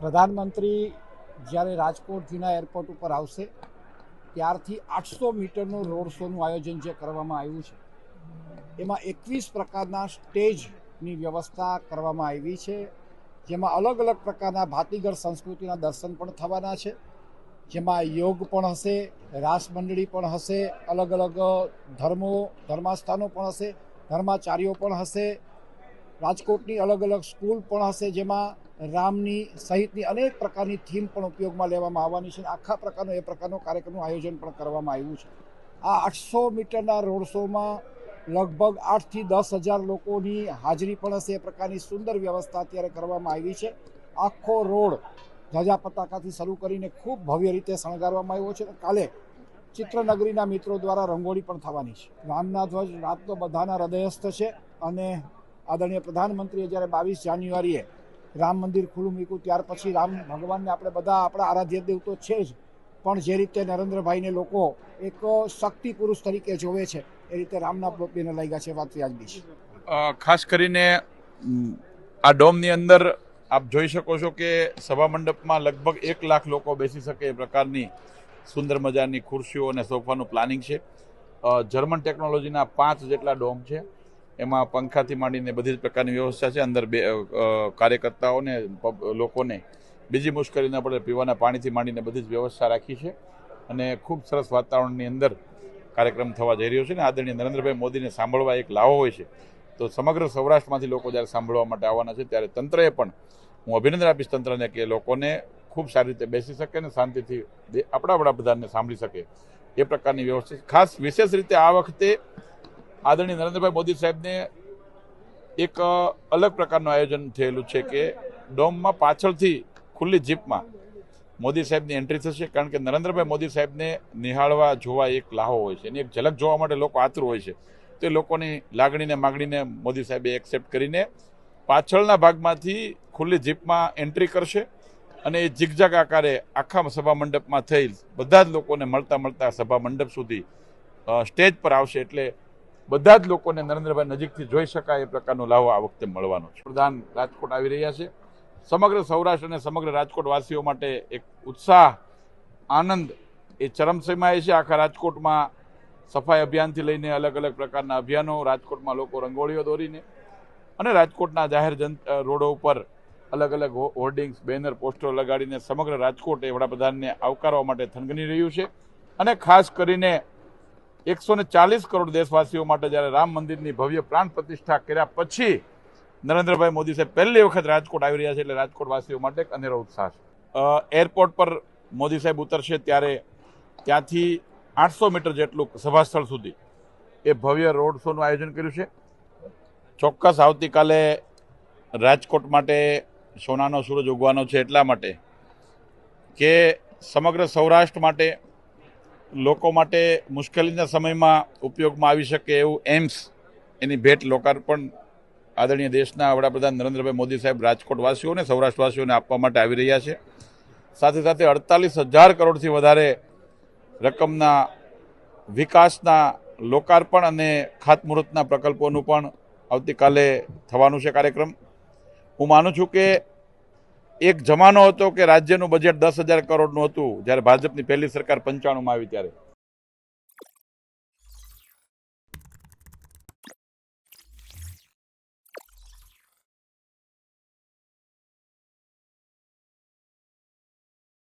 પ્રધાનમંત્રી જ્યારે રાજકોટથીના એરપોર્ટ ઉપર આવશે, ત્યારથી આઠસો મીટરનું રોડ શોનું આયોજન જે કરવામાં આવ્યું છે, એમાં એકવીસ પ્રકારના સ્ટેજની વ્યવસ્થા કરવામાં આવી છે, જેમાં અલગ અલગ પ્રકારના ભાતીગળ સંસ્કૃતિના દર્શન પણ થવાના છે, જેમાં યોગ પણ હશે રાસ મંડળી પણ હશે, અલગ અલગ ધર્મો, ધર્માસ્થાનો પણ હશે, ધર્માચાર્યો પણ હશે, રાજકોટની અલગ અલગ સ્કૂલ પણ હશે જેમાં રામની સહિતની અનેક પ્રકારની થીમ પણ ઉપયોગમાં લેવામાં આવવાની છે આખા પ્રકારનો, એ પ્રકારનો કાર્યક્રમનું આયોજન પણ કરવામાં આવ્યું છે. આ આઠસો મીટરના રોડ શોમાં લગભગ આઠથી દસ હજાર લોકોની હાજરી પણ હશે. એ પ્રકારની સુંદર વ્યવસ્થા અત્યારે કરવામાં આવી છે. આખો રોડ ધજા પતાકાથી શરૂ કરીને ખૂબ ભવ્ય રીતે શણગારવામાં આવ્યો છે કાલે ચિત્રનગરીના મિત્રો દ્વારા રંગોળી પણ થવાની છે. રામના ધ્વજ રાત તો બધાના હૃદયસ્થ છે અને આદરણીય પ્રધાનમંત્રીએ જ્યારે બાવીસ જાન્યુઆરીએ રામ મંદિર ખુલ્લું મૂક્યું, ત્યાર પછી રામ ભગવાનને આપણે બધા આપણા આરાધ્ય દેવ તો છે જ. પણ જે રીતે નરેન્દ્રભાઈને લોકો એક શક્તિ પુરુષ તરીકે જોવે છે, એ રીતે રામના બેને લાગ્યા છે વાત વ્યાજબી છે. ખાસ કરીને આ ડોમની અંદર આપ જોઈ શકો છો કે સભા મંડપમાં લગભગ એક લાખ લોકો બેસી શકે એ પ્રકારની સુંદર મજાની ખુરશીઓ અને સોફાનું પ્લાનિંગ છે. જર્મન ટેકનોલોજીના પાંચ જેટલા ડોમ છે. એમાં પંખાથી માંડીને બધી જ પ્રકારની વ્યવસ્થા છે. અંદર બે કાર્યકર્તાઓને લોકોને બીજી મુશ્કેલી પડે. પીવાના પાણીથી માંડીને બધી જ વ્યવસ્થા રાખી છે. અને ખૂબ સરસ વાતાવરણની અંદર કાર્યક્રમ થવા જઈ રહ્યો છે. ને આદરણીય નરેન્દ્રભાઈ મોદીને સાંભળવા એક લાવો હોય છે. તો સમગ્ર સૌરાષ્ટ્રમાંથી લોકો જ્યારે સાંભળવા માટે આવવાના છે, ત્યારે તંત્રએ પણ, હું અભિનંદન આપીશ તંત્રને કે લોકોને ખૂબ સારી રીતે બેસી શકે અને શાંતિથી આપણા વડાપ્રધાનને સાંભળી શકે. એ પ્રકારની વ્યવસ્થા ખાસ વિશેષ રીતે આ વખતે આદરણીય નરેન્દ્રભાઈ મોદી સાહેબને એક અલગ પ્રકારનું આયોજન થયેલું છે કે ડોમમાં પાછળથી ખુલ્લી જીપમાં મોદી સાહેબની એન્ટ્રી થશે, કારણ કે નરેન્દ્રભાઈ મોદી સાહેબને નિહાળવા જોવા એક લાહો હોય છે એની એક ઝલક જોવા માટે લોકો આતુર હોય છે. તે લોકોની લાગણીને માગણીને મોદી સાહેબે એક્સેપ્ટ કરીને પાછળના ભાગમાંથી ખુલ્લી જીપમાં એન્ટ્રી કરશે અને એ જીગજાગ આકારે આખા સભા મંડપમાં થઈ બધા જ લોકોને મળતા મળતા સભા મંડપ સુધી સ્ટેજ પર આવશે એટલે બધા જ લોકોને નરેન્દ્રભાઈ નજીકથી જોઈ શકાય એ પ્રકારનો લાવો આ વખતે મળવાનો છે. પ્રધાન રાજકોટ આવી રહ્યા છે. સમગ્ર સૌરાષ્ટ્ર અને સમગ્ર રાજકોટ વાસીઓ માટે એક ઉત્સાહ, આનંદ એ ચરમસીમાએ છે. આખા રાજકોટમાં સફાઈ અભિયાનથી લઈને અલગ અલગ પ્રકારના અભિયાનો રાજકોટમાં લોકો રંગોળીઓ દોરીને અને રાજકોટના જાહેર જન રોડો ઉપર અલગ અલગ હોર્ડિંગ્સ, બેનર, પોસ્ટરો લગાડીને સમગ્ર રાજકોટ એ વડાપ્રધાનને આવકારવા માટે થનગની રહ્યું છે. અને ખાસ કરીને એકસો ચાલીસ કરોડ દેશવાસીઓ માટે જ્યારે રામ મંદિરની ભવ્ય પ્રાણ પ્રતિષ્ઠા કર્યા પછી નરેન્દ્રભાઈ મોદી સાહેબ પહેલી વખત રાજકોટ આવી રહ્યા છે એટલે રાજકોટવાસીઓ માટે એક અનેરો ઉત્સાહ છે. એરપોર્ટ પર મોદી સાહેબ ઉતરશે ત્યારે ત્યાંથી આઠસો મીટર જેટલું સભા સ્થળ સુધી એ ભવ્ય રોડ શોનું આયોજન કર્યું છે. ચોક્કસ આવતીકાલે રાજકોટ માટે સોનાનો સૂરજ ઉગવાનો છે એટલા માટે કે સમગ્ર સૌરાષ્ટ્ર માટે લોકો માટે મુશ્કેલીના સમયમાં ઉપયોગમાં આવી શકે એવું એમ્સ એની ભેટ લોકાર્પણ આદરણીય દેશના વડાપ્રધાન નરેન્દ્રભાઈ મોદી સાહેબ રાજકોટવાસીઓને, સૌરાષ્ટ્રવાસીઓને આપવા માટે આવી રહ્યા છે. સાથે સાથે અડતાલીસ હજાર કરોડથી વધારે રકમના વિકાસના લોકાર્પણ અને ખાતમુહૂર્તના પ્રકલ્પોનું પણ આવતીકાલે થવાનું છે કાર્યક્રમ. હું માનું છું કે એક જમાનો હતો કે રાજ્યનું બજેટ દસ હજાર કરોડનું હતું, જ્યારે ભાજપની પહેલી સરકાર પંચાણુંમાં આવી ત્યારે.